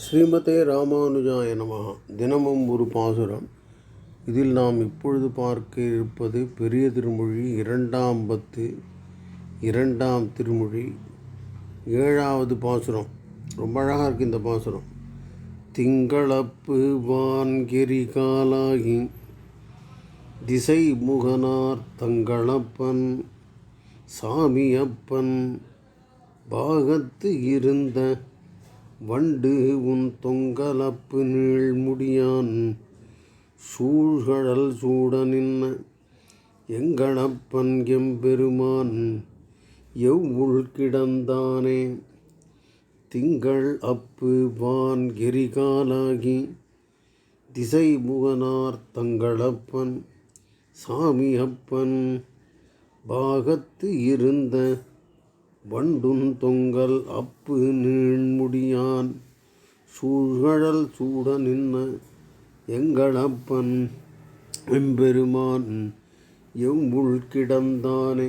ஸ்ரீமதே ராமானுஜாய நமகா தினமும் ஒரு பாசுரம். இதில் நாம் இப்பொழுது பார்க்க இருப்பது பெரிய திருமொழி இரண்டாம் பத்து இரண்டாம் திருமொழி ஏழாவது பாசுரம். ரொம்ப அழகாக இருக்குது இந்த பாசுரம். திங்களப்பு வான்கிரி காலாகி திசை முகனார் தங்களப்பன் சாமியப்பன் பாகத்து இருந்த வண்டு உன் தொங்கலப்பு நீழ்முடியான் சூழ்கழல் சூட நின்ன எங்களப்பன் எம்பெருமான். எவ்வுள் கிடந்தானே? திங்கள் அப்பு வான் எரிகாலாகி திசை முகனார் தங்களப்பன் சாமி அப்பன் பாகத்து இருந்த வண்டுன் தொங்கல் அப்பு நீழ்முடியான் சூழ்கழல் சூட நின்ன எங்களப்பன் எம்பெருமான். எவ்வுள் கிடந்தானே.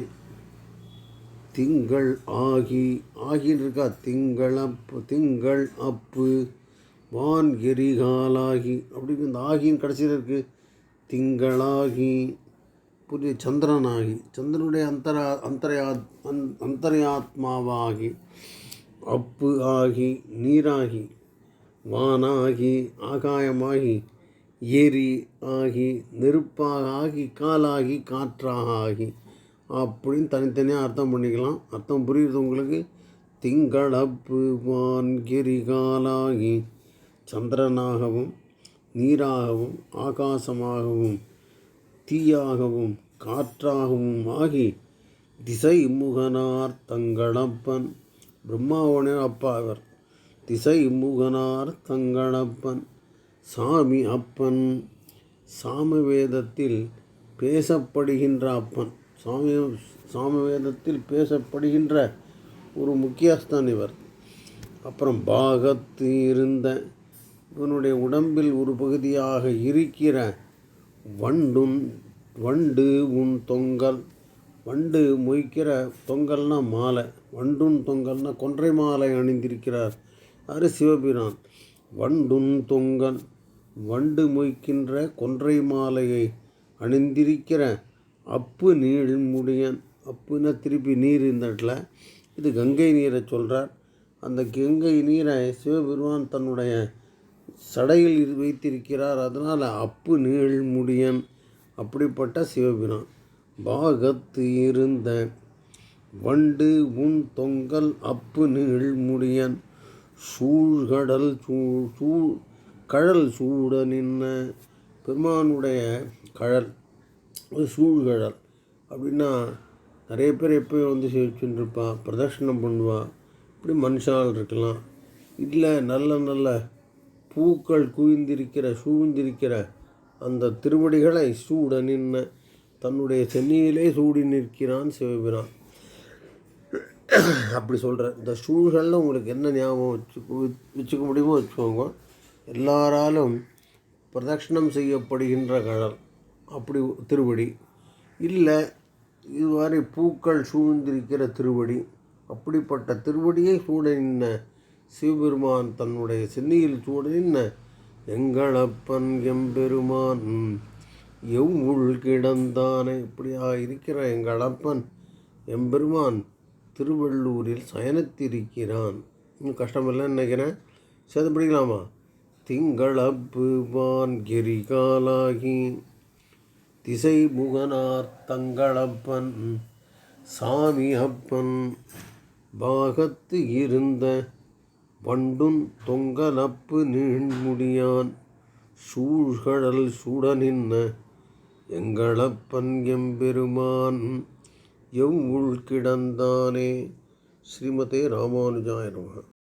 திங்கள் ஆகி ஆகின்னு இருக்கா திங்களப்பு திங்கள் அப்பு. வான் எரிகாலாகி அப்படின்னு இந்த ஆகின்னு கடைசியில் இருக்குது திங்களாகி புரிய சந்திரனாகி சந்திரனுடைய அந்தரா அந்தரையா அந் அந்தர்யாத்மாவாகி அப்பு ஆகி நீராகி வானாகி ஆகாயமாகி ஏரி ஆகி நெருப்பாக ஆகி காலாகி காற்றாக ஆகி அப்படின்னு தனித்தனியாக அர்த்தம் பண்ணிக்கலாம். அர்த்தம் புரியுது உங்களுக்கு? திங்களப்பு வான் காலாகி சந்திரனாகவும் நீராகவும் ஆகாசமாகவும் தீயாகவும் காற்றாகவும் ஆகி திசை முகனார் தங்களப்பன். பிரம்மாவனே அப்பா அவர் திசை முகனார் தங்களப்பன். சாமி அப்பன் சாமவேதத்தில் பேசப்படுகின்ற அப்பன். சாமி சாமவேதத்தில் பேசப்படுகின்ற ஒரு முக்கியஸ்தான் இவர். அப்புறம் பாகத்து இருந்த இவனுடைய உடம்பில் ஒரு பகுதியாக இருக்கிற வண்டுன் வண்டு உன் தொங்கல். வண்டு மொய்க்கிற தொங்கல்னா மாலை. வண்டுன் தொங்கல்னா கொன்றை மாலை அணிந்திருக்கிறார். அது சிவபிரான். வண்டுன் தொங்கல். வண்டு மொய்க்கின்ற கொன்றை மாலையை அணிந்திருக்கிற அப்பு நீழ்முடியன் அப்புன்னா திருப்பி நீர் இந்த இடத்துல. இது கங்கை நீரை சொல்கிறார் அந்த கங்கை நீரை சிவபெருமான் தன்னுடைய சடையில் வைத்திருக்கிறார். அதனால் அப்பு நீழ்முடியன் அப்படிப்பட்ட சிவபிரான். பாகத்து இருந்த வண்டு உன் தொங்கல் அப்பு நீழ்முடியன் சூழ்கடல் சூழ் சூழ் கழல் சூட நின்ன பெருமானுடைய கழல். சூழ்கழல். அப்படின்னா நிறைய பேர் எப்போயும் வந்து செஞ்சுட்டு இருப்பான் பிரதர்ஷனம் பண்ணுவான் இப்படி மனுஷால் இருக்கலாம். இல்லை நல்ல நல்ல பூக்கள் குவிந்திருக்கிற சூழ்ந்திருக்கிற அந்த திருவடிகளை சூட நின்ன தன்னுடைய சென்னியிலே சூடி நிற்கிறான் சிவபிரான். அப்படி சொல்கிறேன் இந்த சூழ்களில் உங்களுக்கு என்ன ஞாபகம் வச்சு வச்சுக்க முடியுமோ வச்சுக்கோங்க. எல்லாராலும் பிரதட்சணம் செய்யப்படுகின்ற கடல் அப்படி திருவடி. இல்லை இது மாதிரி பூக்கள் சூழ்ந்திருக்கிற திருவடி அப்படிப்பட்ட திருவடியை சூட நின்ன சிவபெருமான் தன்னுடைய சென்னியில் சூட நின்ன எங்களப்பன் எம்பெருமான் எவ்வுள் கிடந்தானே? இப்படியா இருக்கிற எங்களப்பன் எம்பெருமான் திருவள்ளூரில் சயனத்திருக்கிறான். இன்னும் கஷ்டமில்லைன்னு நினைக்கிறேன். சேர்த்து படிக்கலாமா திங்களப்புவான் வான் திசை முகனார் தங்களப்பன் சாமி அப்பன் பாகத்து இருந்த வண்டுன் தொங்கலப்பு நீண்முடியான் சூழ்கழல் சூட நின்ன எங்களப்பன் எம்பெருமான் எவ்வுள் கிடந்தானே? ஸ்ரீமதே ராமானுஜாய நமக.